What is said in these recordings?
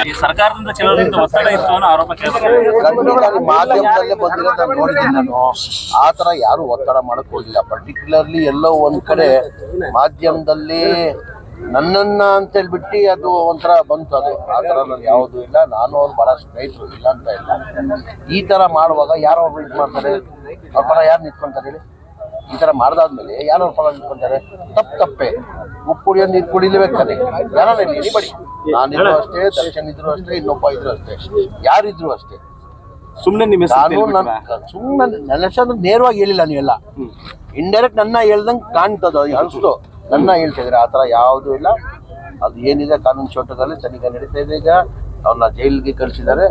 ಈ ಸರ್ಕಾರದಿಂದ ಕೆಲವರಿಂದ ಒತ್ತಡ ಇತ್ತು ಅನ್ನೋ ಆರೋಪ ಕೇಳಿದ್ರೆ ಮಾಧ್ಯಮದಲ್ಲಿ ಬಂದಿರೋದು ನಾನು ನೋಡಿದ್ದೀನಿ ನಾನು. ಆ ತರ ಯಾರು ಒತ್ತಡ ಮಾಡಕ್ ಹೋಗಿಲ್ಲ. ಪರ್ಟಿಕ್ಯುಲರ್ಲಿ ಎಲ್ಲೋ ಒಂದ್ ಕಡೆ ಮಾಧ್ಯಮದಲ್ಲಿ ನನ್ನನ್ನ ಅಂತ ಹೇಳ್ಬಿಟ್ಟು ಅದು ಒಂಥರ ಬಂತು ಅದು. ಆ ಥರ ನಾನು ಯಾವುದು ಇಲ್ಲ. ನಾನು ಅವ್ರು ಬಹಳ ಸ್ನೇಹಿತರು, ಇಲ್ಲ ಅಂತ ಇಲ್ಲ. ಈ ತರ ಮಾಡುವಾಗ ಯಾರು ಅವ್ರು ಇದು ಮಾಡ್ತಾರೆ? ಅವ್ರ ಪರ ಯಾರು ನಿಂತ್ಕೊಂತಾರೆ ಈ ತರ ಮಾಡ್ದಾದ್ಮೇಲೆ ಯಾರು ಅವ್ರ ಪರ ನಿಂತ್ಕೊಂತಾರೆ? ತಪ್ಪು ತಪ್ಪೆ. ಉಪ್ಪು ಕುಡಿಯೋ ನೀರು ಕುಡಿಲೇಬೇಕಾದ್ರೆ ಯಾರು ಎನಿಬಡಿ ನಾನಿದ್ರು ಅಷ್ಟೇ ದರ್ಶನ್ ಇದ್ರು ಅಷ್ಟೇ ಇನ್ನೊಬ್ಬ ಇದ್ರು ಅಷ್ಟೇ. ಯಾರಿದ್ರು ಅಷ್ಟೇ. ಸುಮ್ನೆ ನಿಮ್ಮ ನಾನು ನನ್ನ ಸುಮ್ಮನೆ ನನ್ನ ನೇರವಾಗಿ ಹೇಳಿಲ್ಲ ನೀವೆಲ್ಲ. ಇಂಡೈರೆಕ್ಟ್ ನನ್ನ ಹೇಳ್ದಂಗೆ ಕಾಣ್ತದ ಅನಿಸ್ತು. ನನ್ನ ಹೇಳ್ತಿದ್ರೆ ಆ ಥರ ಯಾವುದೂ ಇಲ್ಲ. ಅದು ಏನಿದೆ ಕಾನೂನು ಚೌಟದಲ್ಲಿ ತನಿಖೆ ನಡೀತಾ ಇದೆ ಈಗ. ಅವ್ರನ್ನ ಜೈಲಿಗೆ ಕಳಿಸಿದ್ದಾರೆ.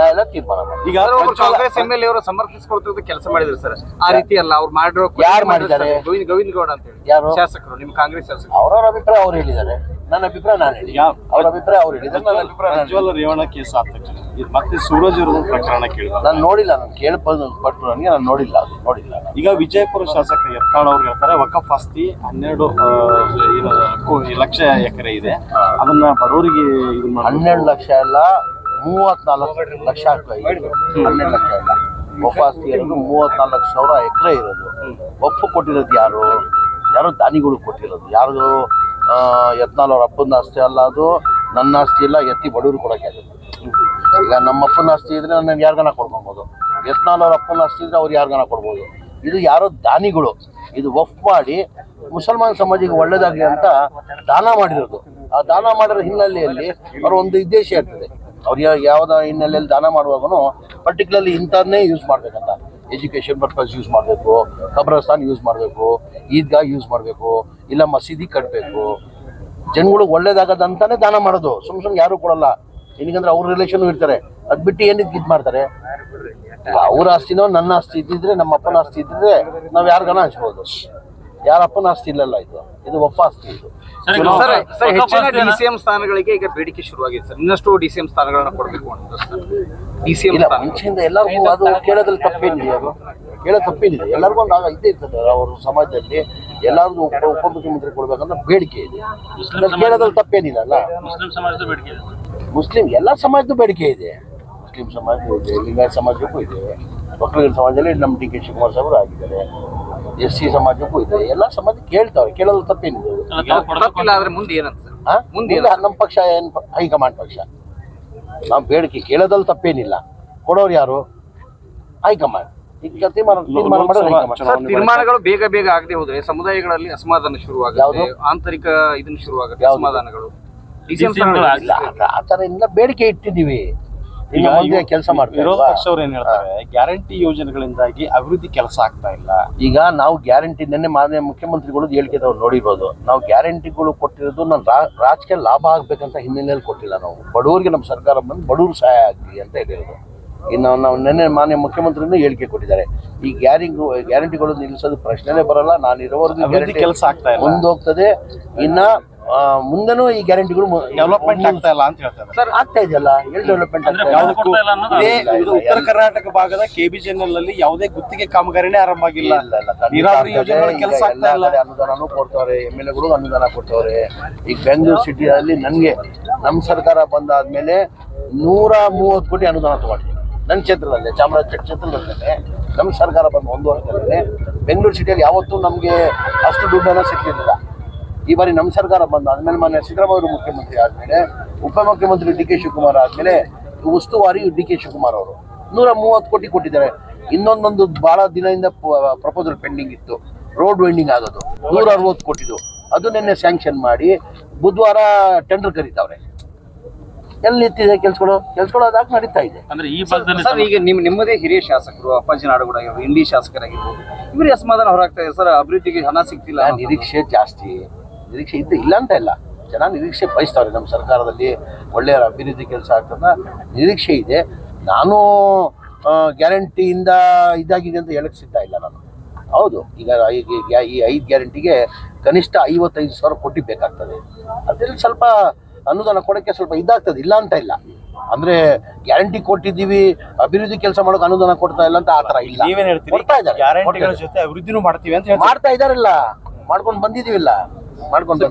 ಮೇಲೆ ತೀರ್ಮಾನ ಮಾಡಿ ಈಗ ಕಾಂಗ್ರೆಸ್ ಎಂ ಎಲ್ ಅವರು ಸಮರ್ಥಿಸಿಕೊಡ್ತಿದ್ದು ಕೆಲಸ ಮಾಡಿದ್ರು ಸರ್. ಆ ರೀತಿ ಅಲ್ಲ ಅವ್ರು ಮಾಡಿರೋ ಯಾರು ಮಾಡಿದ್ದಾರೆ? ಗೋವಿಂದ ಗೋವಿಂದ ಗೌಡ ಅಂತ ಹೇಳಿ. ಯಾರು? ಶಾಸಕರು ನಿಮ್ಮ ಕಾಂಗ್ರೆಸ್ ಶಾಸಕರು. ಅವ್ರವ್ರ ಅಭಿಪ್ರಾಯ ಅವ್ರು ಹೇಳಿದ್ದಾರೆ. ನನ್ನ ಅಭಿಪ್ರಾಯ ನಾನು ಹೇಳಿ ಅವ್ರ ಅಭಿಪ್ರಾಯ ಅವ್ರು ಹೇಳಿದ್ದಾರೆ. ನನ್ನ ಅಭಿಪ್ರಾಯ ರೇವಣ ಕೇಸ್ ತಕ್ಷಣ ಇದು ಮತ್ತೆ ಸೂರಜ್ ಇರೋದು ಪ್ರಕರಣ ಕೇಳಿದ ನಾನು ನೋಡಿಲ್ಲ ನಾನು ಕೇಳ್ಬೋದು ಪಟ್ಟು ನನಗೆ ನಾನು ನೋಡಿಲ್ಲ ಅದು ನೋಡಿಲ್ಲ. ಈಗ ವಿಜಯಪುರ ಶಾಸಕ ಯತ್ನಾಳ್ ಅವ್ರು ಹೇಳ್ತಾರೆ ವಕಫ್ ಆಸ್ತಿ ಹನ್ನೆರಡು ಲಕ್ಷ ಎಕರೆ ಇದೆ. ಅದನ್ನ ಬಡವರಿಗೆ ಇದು ಹನ್ನೆರಡು ಲಕ್ಷ ಎಲ್ಲ ಮೂವತ್ನಾಲ್ಕು ಲಕ್ಷ ಹನ್ನೆರಡು ಲಕ್ಷ ಎಲ್ಲ ಒಪ್ಪಾಸ್ತಿ ಇರೋದು ಮೂವತ್ನಾಲ್ಕು ಸಾವಿರ ಎಕರೆ ಇರೋದು. ಒಪ್ಪು ಕೊಟ್ಟಿರೋದು ಯಾರು? ಯಾರು ದಾನಿಗಳು ಕೊಟ್ಟಿರೋದು? ಯಾರು ಯತ್ನಾಳ್ ಅವ್ರ ಅಪ್ಪನ ಆಸ್ತಿ ಅಲ್ಲ ಅದು ನನ್ನ ಆಸ್ತಿ ಇಲ್ಲ ಎತ್ತಿ ಬಡವರು ಕೊಡೋಕೆ ಅದು ಈಗ ನಮ್ಮ ಅಪ್ಪನ ಆಸ್ತಿ ಇದ್ರೆ ನಾನು ಯಾರ್ಗಾನ ಕೊಡ್ಕೊಬೋದು ಯತ್ನಾಲ್ ಅವ್ರ ಅಪ್ಪನ ಆಸ್ತಿ ಇದ್ರೆ ಅವ್ರು ಯಾರ್ಗಾನ ಕೊಡ್ಬೋದು? ಇದು ಯಾರೋ ದಾನಿಗಳು. ಇದು ಒಫ್ ಮಾಡಿ ಮುಸಲ್ಮಾನ್ ಸಮಾಜಿಗೆ ಒಳ್ಳೇದಾಗ್ಲಿ ಅಂತ ದಾನ ಮಾಡಿರೋದು. ಆ ದಾನ ಮಾಡಿರೋ ಹಿನ್ನೆಲೆಯಲ್ಲಿ ಅವ್ರ ಒಂದು ಉದ್ದೇಶ ಇರ್ತದೆ ಅವ್ರು ಯಾವ ಯಾವ್ದ ಹಿನ್ನೆಲೆಯಲ್ಲಿ ದಾನ ಮಾಡುವಾಗನು ಪರ್ಟಿಕ್ಯುಲರ್ಲಿ ಇಂಥದ್ನೇ ಯೂಸ್ ಮಾಡ್ಬೇಕಂತ. ಎಜುಕೇಶನ್ ಪರ್ಪಸ್ ಯೂಸ್ ಮಾಡಬೇಕು ಕಬ್ರಸ್ತಾನ್ ಯೂಸ್ ಮಾಡಬೇಕು ಈದ್ಗಾ ಯೂಸ್ ಮಾಡಬೇಕು, ಇಲ್ಲ ಮಸೀದಿ ಕಟ್ಟಬೇಕು ಜನಗಳಿಗೆ ಒಳ್ಳೇದಾಗದಂತಾನೆ ದಾನ ಮಾಡೋದು. ಸುಮ್ ಸುಮ್ಮನೆ ಯಾರು ಕೊಡಲ್ಲ. ಏನಕ್ಕಂದ್ರೆ ಅವ್ರ ರಿಲೇಷನ್ ಇರ್ತಾರೆ. ಅದ್ ಬಿಟ್ಟು ಏನಕ್ಕೆ ಇದು ಮಾಡ್ತಾರೆ? ಅವ್ರ ಆಸ್ತಿನೋ ನನ್ನ ಆಸ್ತಿ ಇದ್ದಿದ್ರೆ ನಮ್ಮ ಅಪ್ಪನ ಆಸ್ತಿ ಇದ್ದಿದ್ರೆ ನಾವ್ ಯಾರಿಗಾನ ಹಂಚ್ಬೋದು? ಯಾರ ಅಪ್ಪನ ಆಸ್ತಿ ಇಲ್ಲಲ್ಲ ಇದು. ಇದು ಒಪ್ಪ ಆಸ್ತಿ ಇದು. ಹೆಚ್ಚಿನ ಡಿಸಿಎಂ ಸ್ಥಾನಗಳಿಗೆ ಈಗ ಬೇಡಿಕೆ ಶುರುವಾಗಿದೆ ಸರ್. ಇನ್ನಷ್ಟು ಡಿಸಿಎಂ ಸ್ಥಾನಗಳನ್ನ ಕೊಡಬೇಕು ಅಂತ ಡಿಸಿಎಂ ಇಲ್ಲ ಮುಂಚೆಯಿಂದ ಎಲ್ಲರಿಗೂ ಅದು ಕೇಳೋದ್ರಲ್ಲಿ ತಪ್ಪೇನಿದೆ ಅದು ಕೇಳೋದು ತಪ್ಪೇನಿದೆ ಎಲ್ಲರಿಗೂ ಒಂದು ಇದ್ದೇ ಇರ್ತದೆ. ಅವ್ರ ಸಮಾಜದಲ್ಲಿ ಎಲ್ಲರಿಗೂ ಉಪ ಉಪಮುಖ್ಯಮಂತ್ರಿ ಕೊಡ್ಬೇಕಂತ ಬೇಡಿಕೆ ಇದೆ. ಕೇಳೋದ್ರಲ್ಲಿ ತಪ್ಪೇನಿಲ್ಲ ಅಲ್ಲ? ಮುಸ್ಲಿಂ ಸಮಾಜದ ಬೇಡಿಕೆ ಇದೆ. ಮುಸ್ಲಿಂ ಎಲ್ಲ ಸಮಾಜದ ಬೇಡಿಕೆ ಇದೆ. ಮುಸ್ಲಿಂ ಸಮಾಜಕ್ಕೂ ಇದೆ ಲಿಂಗಾಯತ ಸಮಾಜಕ್ಕೂ ಇದೆ. ಒಕ್ಕಲಿಗರ ಸಮಾಜದಲ್ಲಿ ನಮ್ಮ ಡಿ ಕೆ ಶಿವಕುಮಾರ್ ಸಾಹೇಬರು ಆಗಿದ್ದಾರೆ. ಎಸ್ ಸಿ ಸಮಾಜಕ್ಕೂ ಇದೆ. ಎಲ್ಲ ಸಮಾಜ ಕೇಳ್ತಾವ್ರೆ ಕೇಳೋದು ತಪ್ಪೇನಿಲ್ಲ ತಪ್ಪಿಲ್ಲ ಆದ್ರೆ ಮುಂದೆ ಏನಂತ ಸರ್? ಮುಂದೆ ಮುಂದೆ ನಮ್ಮ ಪಕ್ಷ ಏನು ಹೈಕಮಾಂಡ್ ಪಕ್ಷ. ನಾವು ಬೇಡಿಕೆ ಕೇಳೋದ್ರಲ್ಲಿ ತಪ್ಪೇನಿಲ್ಲ. ಕೊಡೋರು ಯಾರು? ಹೈಕಮಾಂಡ್. ಈಗ ತೀರ್ಮಾನ ತೀರ್ಮಾನ ಮಾಡೋದು ಹೈಕಮಾಂಡ್ ಸರ್ ತೀರ್ಮಾನಗಳು ಬೇಗ ಬೇಗ ಆಗದೆ ಹೋದ್ರೆ ಸಮುದಾಯಗಳಲ್ಲಿ ಅಸಮಾಧಾನ ಶುರುವಾಗುತ್ತೆ. ಯಾವುದು? ಆಂತರಿಕ ಇದನ್ನ ಶುರುವಾಗುತ್ತೆ ಯಾವುದು? ಅಸಮಾಧಾನಗಳು. ಡಿಸಿಎಂ ಇಲ್ಲ ಆ ಬೇಡಿಕೆ ಇಟ್ಟಿದೀವಿ ಈಗ ಮುಂದೆ ಕೆಲಸ ವಿರೋಧ ಮಾಡ್ತೀವಿ ಪಕ್ಷವ್ರು ಏನ್ ಹೇಳ್ತಾರೆ? ಗ್ಯಾರಂಟಿ ಯೋಜನೆಗಳಿಂದಾಗಿ ಅಭಿವೃದ್ಧಿ ಕೆಲಸ ಆಗ್ತಾ ಇಲ್ಲ. ಈಗ ನಾವು ಗ್ಯಾರಂಟಿ ನಿನ್ನೆ ಮಾನ್ಯ ಮುಖ್ಯಮಂತ್ರಿಗಳು ಹೇಳಿಕೆದವ್ರು ನೋಡಿರ್ಬೋದು. ನಾವು ಗ್ಯಾರಂಟಿಗಳು ಕೊಟ್ಟಿರೋದು ನಾನು ರಾಜಕೀಯ ಲಾಭ ಆಗ್ಬೇಕಂತ ಹಿನ್ನೆಲೆಯಲ್ಲಿ ಕೊಟ್ಟಿಲ್ಲ ನಾವು. ಬಡವರಿಗೆ ನಮ್ಮ ಸರ್ಕಾರ ಬಂದು ಬಡವರು ಸಹಾಯ ಆಗ್ಲಿ ಅಂತ ಹೇಳಿರೋದು. ಇನ್ನು ನಾವು ನಿನ್ನೆ ಮಾನ್ಯ ಮುಖ್ಯಮಂತ್ರಿನೂ ಹೇಳಿಕೆ ಕೊಟ್ಟಿದ್ದಾರೆ. ಈ ಗ್ಯಾರಿಂಗು ಗ್ಯಾರಂಟಿಗಳು ನಿಲ್ಲಿಸೋದು ಪ್ರಶ್ನೆನೇ ಬರಲ್ಲ. ನಾನು ಇರೋವರೆಗೂ ಗ್ಯಾರಂಟಿ ಕೆಲಸ ಆಗ್ತಾ ಇಲ್ಲ. ಮುಂದೋಗ್ತದೆ. ಇನ್ನ ಆ, ಮುಂದೆನೂ ಈ ಗ್ಯಾರಂಟಿಗಳು ಡೆವಲಪ್ಮೆಂಟ್ ಆಗ್ತಾ ಇಲ್ಲ ಅಂತ ಹೇಳ್ತಾರೆ ಸರ್ ಆಗ್ತಾ ಇದೆಯಲ್ಲ? ಎಲ್ಲಿ ಡೆವಲಪ್ಮೆಂಟ್ ಉತ್ತರ ಕರ್ನಾಟಕ ಭಾಗದ ಕೆಬಿಜಿಎನ್ಎಲ್ ಅಲ್ಲಿ ಯಾವುದೇ ಗುತ್ತಿಗೆ ಕಾಮಗಾರಿನೇ ಆರಂಭ ಆಗಿಲ್ಲ. ಇಲ್ಲ, ಇಲ್ಲ, ಖಂಡಿತ ನೀರಾವರಿ ಯೋಜನೆಗಳ ಕೆಲಸ ಆಗ್ತಾ ಎಲ್ಲಾ ಇಲ್ಲ. ಅನುದಾನನೂ ಕೊಡ್ತವ್ರೆ ಎಂ ಎಲ್ ಎಗಳು ಅನುದಾನ ಕೊಡ್ತವ್ರೆ. ಈಗ ಬೆಂಗಳೂರು ಸಿಟಿಯಲ್ಲಿ ನನಗೆ ನಮ್ಮ ಸರ್ಕಾರ ಬಂದಾದ್ಮೇಲೆ ನೂರ ಮೂವತ್ತು ಕೋಟಿ ಅನುದಾನ ತಗೊಂಡಿದ್ದೀನಿ ನನ್ನ ಕ್ಷೇತ್ರದಲ್ಲಿ, ಚಾಮರಾಜ ಕ್ಷೇತ್ರದಲ್ಲೇ ನಮ್ಮ ಸರ್ಕಾರ ಬಂದು ಒಂದು ವರ್ಷದಲ್ಲೇ ಬೆಂಗಳೂರು ಸಿಟಿಯಲ್ಲಿ ಯಾವತ್ತೂ ನಮಗೆ ಅಷ್ಟು ದುಡ್ಡನ್ನು ಸಿಕ್ಕಿರಲಿಲ್ಲ. ಈ ಬಾರಿ ನಮ್ಮ ಸರ್ಕಾರ ಬಂದ ಆದ್ಮೇಲೆ ಮಾನ್ಯ ಸಿದ್ದರಾಮಯ್ಯ ಮುಖ್ಯಮಂತ್ರಿ ಆದಮೇಲೆ, ಉಪಮುಖ್ಯಮಂತ್ರಿ ಡಿ ಕೆ ಶಿವಕುಮಾರ್ ಆದಮೇಲೆ, ಉಸ್ತುವಾರಿ ಡಿ ಕೆ ಶಿವಕುಮಾರ್ ಅವರು ನೂರ ಮೂವತ್ತು ಕೋಟಿ ಕೊಟ್ಟಿದ್ದಾರೆ. ಇನ್ನೊಂದೊಂದು ಬಹಳ ದಿನದಿಂದ ಪ್ರಪೋಸಲ್ ಪೆಂಡಿಂಗ್ ಇತ್ತು. ರೋಡ್ ವೆಂಡಿಂಗ್ ಆಗೋದು. ನೂರ ಅರವತ್ತು ಕೋಟಿದು. ಅದು ನಿನ್ನೆ ಸ್ಯಾಂಕ್ಷನ್ ಮಾಡಿ ಬುಧವಾರ ಟೆಂಡರ್ ಕರೀತಾವ್ರೆ. ಎಲ್ಲಿ ನಿಂತಿದೆ ಕೆಲ್ಸಗಳು? ಕೆಲ್ಸಗಳು ಅದಾಗ ನಡೀತಾ ಇದೆ. ಅಂದ್ರೆ ಈ ಭಾಗದಲ್ಲಿ ಸರ್ ಈಗ ನಿಮ್ ನಿಮ್ಮದೇ ಹಿರಿಯ ಶಾಸಕರು ಅಪ್ಪಾಜಿ ನಾಡುಗೌಡ ಆಗಿರ್ಬೋದು ಇಂಡಿ ಶಾಸಕರಾಗಿರ್ಬೋದು ಇವ್ರಿಗೆ ಅಸಮಾಧಾನ ಹೊರಗ್ತಾ ಇದೆ ಸರ್ ಅಭಿವೃದ್ಧಿಗೆ ಹಣ ಸಿಗ್ತಿಲ್ಲ ನಿರೀಕ್ಷೆ ಜಾಸ್ತಿ. ನಿರೀಕ್ಷೆ ಇದ್ದು ಇಲ್ಲ ಅಂತ ಇಲ್ಲ. ಜನ ನಿರೀಕ್ಷೆ ಬಯಸ್ತಾರೆ. ನಮ್ಮ ಸರ್ಕಾರದಲ್ಲಿ ಒಳ್ಳೆಯ ಅಭಿವೃದ್ಧಿ ಕೆಲಸ ಆಗ್ತದ. ನಿರೀಕ್ಷೆ ಇದೆ. ನಾನು ಗ್ಯಾರಂಟಿಯಿಂದ ಇದಾಗಿದೆ ಅಂತ ಹೇಳಕ್ ಸಿದ್ಧ ಇಲ್ಲ ನಾನು. ಹೌದು. ಈಗ ಈ ಐದು ಗ್ಯಾರಂಟಿಗೆ ಕನಿಷ್ಠ ಐವತ್ತೈದು ಸಾವಿರ ಕೋಟಿ ಬೇಕಾಗ್ತದೆ. ಅದ್ರಲ್ಲಿ ಸ್ವಲ್ಪ ಅನುದಾನ ಕೊಡೋಕ್ಕೆ ಸ್ವಲ್ಪ ಇದಾಗ್ತದೆ ಇಲ್ಲ ಅಂತ ಇಲ್ಲ. ಅಂದ್ರೆ ಗ್ಯಾರಂಟಿ ಕೊಟ್ಟಿದ್ದೀವಿ ಅಭಿವೃದ್ಧಿ ಕೆಲಸ ಮಾಡೋಕೆ ಅನುದಾನ ಕೊಡ್ತಾ ಇಲ್ಲ ಅಂತ ಆ ತರ ಇಲ್ಲ. ನೀವೇನ್ ಹೇಳ್ತೀರಿ? ಗ್ಯಾರಂಟಿಗಳ ಜೊತೆ ಅಭಿವೃದ್ಧಿನೂ ಮಾಡ್ತೀವಿ ಅಂತ ಹೇಳ್ತಾರೆ? ಮಾಡ್ತಾ ಇದಾರಲ್ಲ ಮಾಡ್ಕೊಂಡು ಬಂದಿದೀವಿಲ್ಲ ಮಾಡ್ಕೊಂಡು